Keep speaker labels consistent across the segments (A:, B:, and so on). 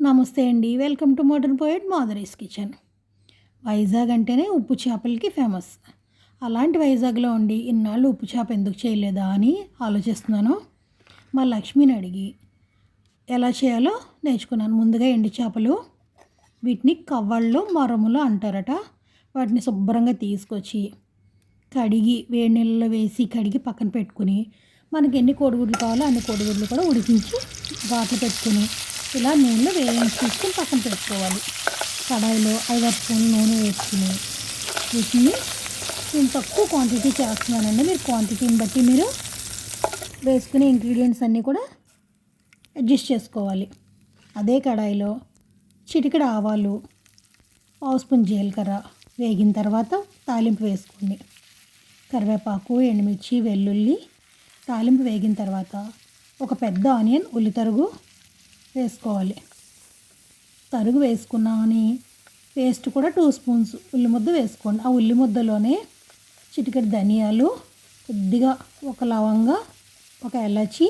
A: నమస్తే అండి. Welcome to modern poet Madhuri's kitchen. Vizag అంటేనే ఉప్పు చేపలకి ఫేమస్. అలాంటి వైజాగ్లో ఉండి ఇన్నాళ్ళు ఉప్పు చేప ఎందుకు చేయలేదా అని ఆలోచిస్తున్నాను. మా లక్ష్మిని అడిగి ఎలా చేయాలో నేర్చుకున్నాను. ముందుగా ఎండు చేపలు వీటిని కవ్వళ్ళు మరములు అంటారట. వాటిని శుభ్రంగా తీసుకొచ్చి కడిగి వేడి నీళ్ళలో వేసి కడిగి పక్కన పెట్టుకుని మనకి ఎన్ని కోడిగుడ్లు కావాలో అన్ని కోడిగుడ్లు కూడా ఉడికించి ఘాట్లు పెట్టుకుని ఇలా నూనెలో వేయించి తీసుకుని పక్కన పెట్టుకోవాలి. కడాయిలో ఐదారు స్పూన్లు నూనె వేసుకుని వీటిని నేను తక్కువ క్వాంటిటీ చేస్తున్నానండి. మీరు క్వాంటిటీని బట్టి మీరు వేసుకునే ఇంగ్రీడియంట్స్ అన్నీ కూడా అడ్జస్ట్ చేసుకోవాలి. అదే కడాయిలో చిటికడ ఆవాలు పావు స్పూన్ జీలకర్ర వేగిన తర్వాత తాలింపు వేసుకోండి. కరివేపాకు ఎండుమిర్చి వెల్లుల్లి తాలింపు వేగిన తర్వాత ఒక పెద్ద ఆనియన్ ఉల్లితరుగు వేసుకోవాలి. తరుగు వేసుకున్నామని పేస్ట్ కూడా టూ స్పూన్స్ ఉల్లి ముద్ద వేసుకోండి. ఆ ఉల్లి ముద్దలోనే చిటికెడు ధనియాలు కొద్దిగా ఒక లవంగా ఒక ఎలాచి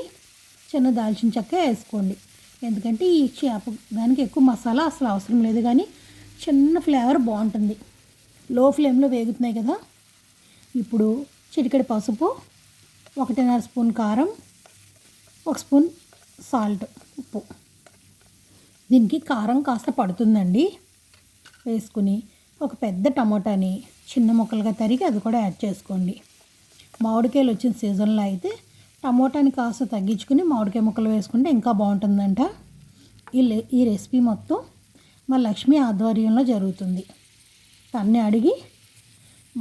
A: చిన్న దాల్చిన చెక్క వేసుకోండి. ఎందుకంటే ఈ చేప దానికి ఎక్కువ మసాలా అసలు అవసరం లేదు కానీ చిన్న ఫ్లేవర్ బాగుంటుంది. లో ఫ్లేమ్లో వేగుతున్నాయి కదా. ఇప్పుడు చిటికెడు పసుపు ఒకటిన్నర స్పూన్ కారం ఒక స్పూన్ సాల్ట్ ఉప్పు. దీనికి కారం కాస్త పడుతుందండి. వేసుకుని ఒక పెద్ద టమోటాని చిన్న ముక్కలుగా తరిగి అది కూడా యాడ్ చేసుకోండి. మామిడికాయలు వచ్చిన సీజన్లో అయితే టమోటాని కాస్త తగ్గించుకుని మామిడికాయ ముక్కలు వేసుకుంటే ఇంకా బాగుంటుందంట. ఈ ఈ రెసిపీ మొత్తం మా లక్ష్మి ఆధ్వర్యంలో జరుగుతుంది. తన్ని అడిగి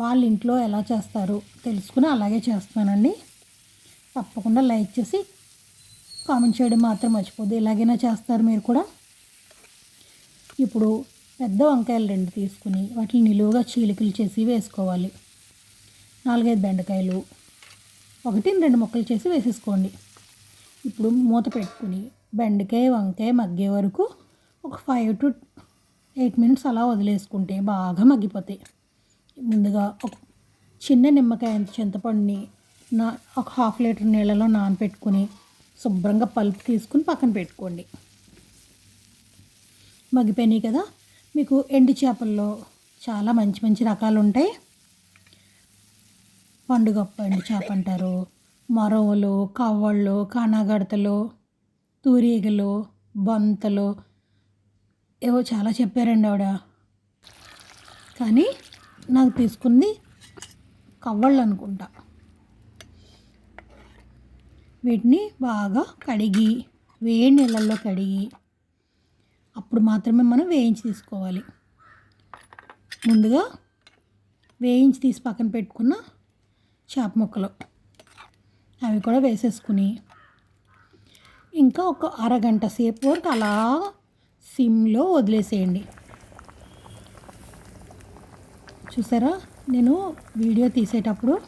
A: వాళ్ళ ఇంట్లో ఎలా చేస్తారు తెలుసుకుని అలాగే చేస్తానండి తప్పకుండా లైక్ చేసి కామెంట్ చేయడం మాత్రం మర్చిపోద్దు. ఇలాగైనా చేస్తారు మీరు కూడా. ఇప్పుడు పెద్ద వంకాయలు రెండు తీసుకుని వాటిని నిలువుగా చీలికలు చేసి వేసుకోవాలి. నాలుగైదు బెండకాయలు ఒకటి రెండు ముక్కలు చేసి వేసేసుకోండి. ఇప్పుడు మూత పెట్టుకుని బెండకాయ వంకాయ మగ్గే వరకు ఒక ఫైవ్ టు ఎయిట్ మినిట్స్ అలా వదిలేసుకుంటే బాగా మగ్గిపోతాయి. ముందుగా ఒక చిన్న నిమ్మకాయ చింతపండుని నా ఒక హాఫ్ లీటర్ నీళ్ళలో నానపెట్టుకుని శుభ్రంగా పలుపు తీసుకుని పక్కన పెట్టుకోండి. మగ్గిపోయినాయి కదా. మీకు ఎండు చేపల్లో చాలా మంచి మంచి రకాలు ఉంటాయి పండుగప్ప ఎండు చేప అంటారు. మరవలు కవ్వళ్ళు కానాగడతలు తూరీగలు బంతలు ఏవో చాలా చెప్పారండి ఆవిడ. కానీ నాకు తీసుకుంది కవ్వళ్ళు అనుకుంటా. వీటిని బాగా కడిగి వేడి నీళ్ళల్లో కడిగి అప్పుడు మాత్రమే మనం వేయించి తీసుకోవాలి. ముందుగా వేయించి తీసి పక్కన పెట్టుకున్న చేప ముక్కలు. అవి కూడా వేసేసుకుని ఇంకా ఒక అరగంట సేపు వరకు అలా సిమ్లో వదిలేసేయండి. చూసారా? నేను వీడియో తీసేటప్పుడు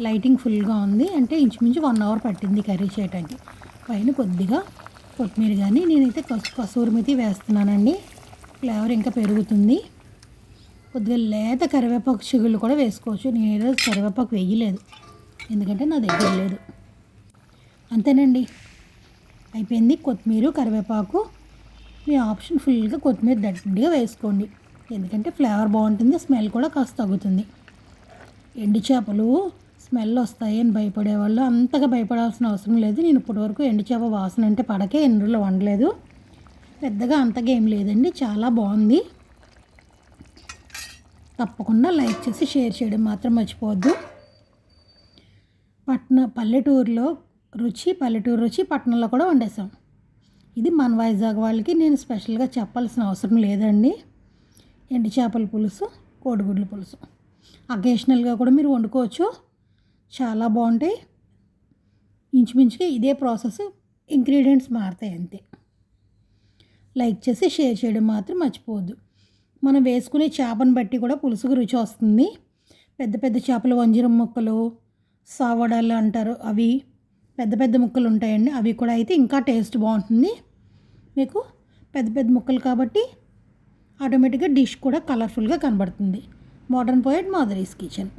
A: లైటింగ్ ఫుల్గా ఉంది. అంటే ఇంచుమించు వన్ అవర్ పట్టింది కర్రీ చేయడానికి పైన కొద్దిగా కొత్తిమీర కానీ నేనైతే కసు కసూరి మెతి వేస్తున్నానండి. ఫ్లేవర్ ఇంకా పెరుగుతుంది. కొద్దిగా లేత కరివేపాకు చిగుళ్ళు కూడా వేసుకోవచ్చు. నేను ఈరోజు కరివేపాకు వేయలేదు. ఎందుకంటే నా దగ్గర లేదు. అంతేనండి. అయిపోయింది కొత్తిమీర కరివేపాకు. మీ ఆప్షన్ ఫుల్గా కొత్తిమీర దండిగా వేసుకోండి. ఎందుకంటే ఫ్లేవర్ బాగుంటుంది స్మెల్ కూడా కాస్త తగ్గుతుంది. ఎండు చేపలు స్మెల్ వస్తాయి అని భయపడేవాళ్ళు. అంతగా భయపడాల్సిన అవసరం లేదు. నేను ఇప్పటివరకు ఎండు చేప వాసన అంటే పడకే ఎండులో వండలేదు. పెద్దగా అంతగా ఏం లేదండి. చాలా బాగుంది. తప్పకుండా లైక్ చేసి షేర్ చేయడం మాత్రం మర్చిపోవద్దు. పట్న పల్లెటూరులో రుచి పల్లెటూరు రుచి పట్టణంలో కూడా వండేసాం ఇది మన వైజాగ్ వాళ్ళకి నేను స్పెషల్గా చెప్పాల్సిన అవసరం లేదండి. ఎండు చేపల పులుసు కోడిగుడ్ల పులుసు. అకేషనల్గా కూడా మీరు వండుకోవచ్చు. చాలా బాగుంటాయి ఇంచుమించుగా ఇదే ప్రాసెస్ ఇంగ్రీడియంట్స్ మారుతాయి అంతే. లైక్ చేసి షేర్ చేయడం మాత్రం మర్చిపోవద్దు. మనం వేసుకునే చేపను బట్టి కూడా పులుసుకు రుచి వస్తుంది. పెద్ద పెద్ద చేపలు వంజరం ముక్కలు సావడాలు అంటారు అవి. పెద్ద పెద్ద ముక్కలు ఉంటాయండి. అవి కూడా అయితే ఇంకా టేస్ట్ బాగుంటుంది. మీకు పెద్ద పెద్ద ముక్కలు కాబట్టి ఆటోమేటిక్గా డిష్ కూడా కలర్ఫుల్గా కనబడుతుంది. మోడర్న్ పోయట్ మాదరీస్ కిచెన్.